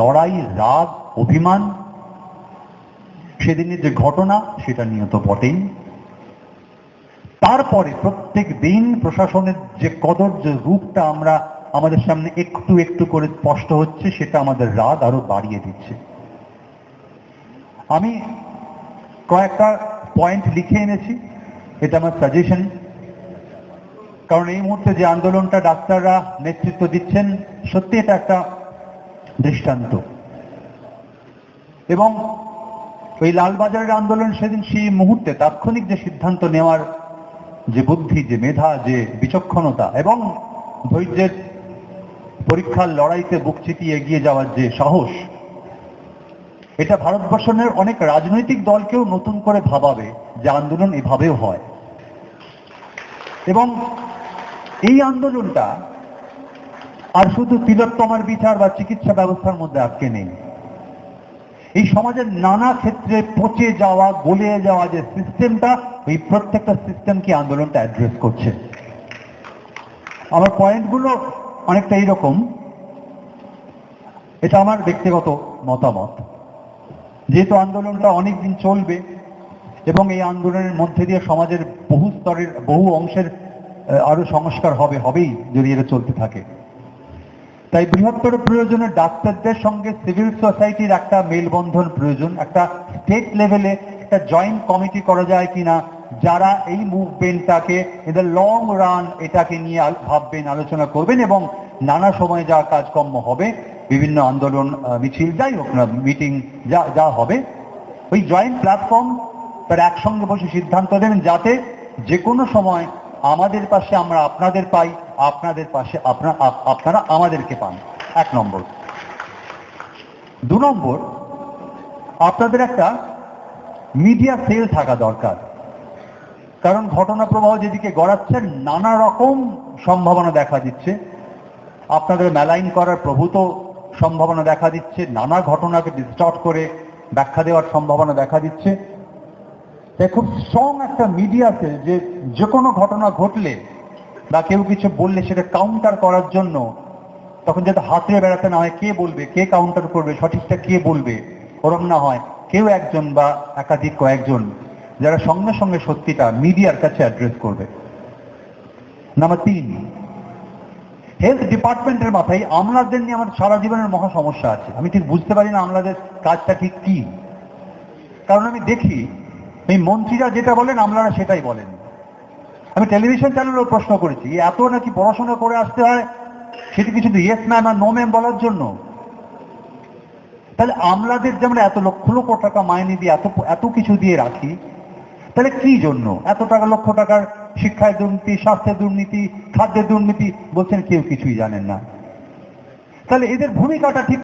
লড়াই, রাগ, অভিমান, সেদিনের যে ঘটনা, সেটা নিয়ে তো বটেই। তারপরে প্রত্যেক দিন প্রশাসনের যে কদর্য রূপটা আমরা আমাদের সামনে একটু একটু করে স্পষ্ট হচ্ছে, সেটা আমাদের রাগ আরও বাড়িয়ে দিচ্ছে। আমি কয়েকটা পয়েন্ট লিখে এনেছি, এটা আমার সাজেশন কারণ এই মুহূর্তে যে আন্দোলনটা ডাক্তাররা নেতৃত্ব দিচ্ছেন, সত্যি এটা একটা দৃষ্টান্ত। এবং ওই লালবাজারের আন্দোলন সেদিন সেই মুহূর্তে তাৎক্ষণিক যে সিদ্ধান্ত নেওয়ার যে বুদ্ধি, যে মেধা, যে বিচক্ষণতা এবং ধৈর্যের পরীক্ষার লড়াইতে বুক চিতিয়ে এগিয়ে যাওয়ার যে সাহস, এটা ভারতবর্ষের অনেক রাজনৈতিক দলকেও নতুন করে ভাবাবে যে আন্দোলন এভাবেও হয়। এবং এই আন্দোলনটা আর শুধু তিলোত্তমার বিচার বা চিকিৎসা ব্যবস্থার মধ্যে আটকে নেই। এই সমাজের নানা ক্ষেত্রে পচে যাওয়া, গলে যাওয়া যে সিস্টেমটা এই প্রত্যেকটা সিস্টেমকে আন্দোলনটা অ্যাড্রেস করছে। আমার পয়েন্টগুলো অনেকটা এইরকম। এটা আমার ব্যক্তিগত মতামত। যেহেতু আন্দোলনটা অনেক দিন চলবে এবং এই আন্দোলনের মধ্যে দিয়ে সমাজের বহু স্তরের, বহু অংশের আরও সংস্কার হবে, হবেই যদি এটা চলতে থাকে। তাই বৃহত্তর প্রয়োজনে ডাক্তারদের সঙ্গে সিভিল সোসাইটির একটা মেলবন্ধন প্রয়োজন, একটা স্টেট লেভেলে একটা জয়েন্ট কমিটি করা যায় কিনা, যারা এই মুভমেন্টটাকে দ্য লং রান এটাকে নিয়ে ভাববেন, আলোচনা করবেন এবং নানা সময় যা কাজকর্ম হবে, বিভিন্ন আন্দোলন মিছিল, যাই হোক না মিটিং যা যা হবে, ওই জয়েন্ট প্ল্যাটফর্ম তারা একসঙ্গে বসে সিদ্ধান্ত নেবেন যাতে যে কোনো সময় আমাদের পাশে আমরা আপনাদের পাই আপনাদের পাশে, আপনা- আপ- আপনারা আমাদেরকে পান। এক নম্বর। দু নম্বর, আপনাদের একটা মিডিয়া সেল থাকা দরকার। কারণ ঘটনা প্রবাহ যেদিকে গড়াচ্ছে নানা রকম সম্ভাবনা দেখা দিচ্ছে। আপনাদের মেলাইন করার প্রভূত সম্ভাবনা দেখা দিচ্ছে। নানা ঘটনাকে ডিস্টর্ট করে ব্যাখ্যা দেওয়ার সম্ভাবনা দেখা দিচ্ছে। তাই খুব স্ট্রং একটা মিডিয়া সেল যে যে কোনো ঘটনা ঘটলে বা কেউ কিছু বললে সেটা কাউন্টার করার জন্য, তখন যাতে হাতে বেড়াতে না হয় কে বলবে, কে কাউন্টার করবে, সঠিকটা কে বলবে, ওরম না হয়। কেউ একজন বা একাধিক কয়েকজন যারা সঙ্গে সঙ্গে সত্যিটা মিডিয়ার কাছে অ্যাড্রেস করবে। নাম্বার তিন হেলথ ডিপার্টমেন্টের মাথায় আমলাদের নিয়ে আমার সারা জীবনের মহা সমস্যা আছে। আমি ঠিক বুঝতে পারি না আমলাদের কাজটা ঠিক কি। কারণ আমি দেখি, এই মন্ত্রীরা যেটা বলেন, আমলারা সেটাই বলেন। আমি টেলিভিশন চ্যানেলেও প্রশ্ন করেছি এত নাকি পড়াশোনা করে আসতে হয়? সেটা কি শুধু ইয়েস ম্যাম আর নো ম্যাম বলার জন্য? তাহলে আমলাদের যেমন এত লক্ষ লক্ষ টাকা মাইনে দিয়ে এত এত কিছু দিয়ে রাখি, তাহলে কি জন্য? এত টাকা, লক্ষ টাকার শিক্ষায় দুর্নীতি স্বাস্থ্যের দুর্নীতি খাদ্যের দুর্নীতি, বলছেন কেউ কিছুই জানেন না। তাহলে এদের ভূমিকাটা ঠিক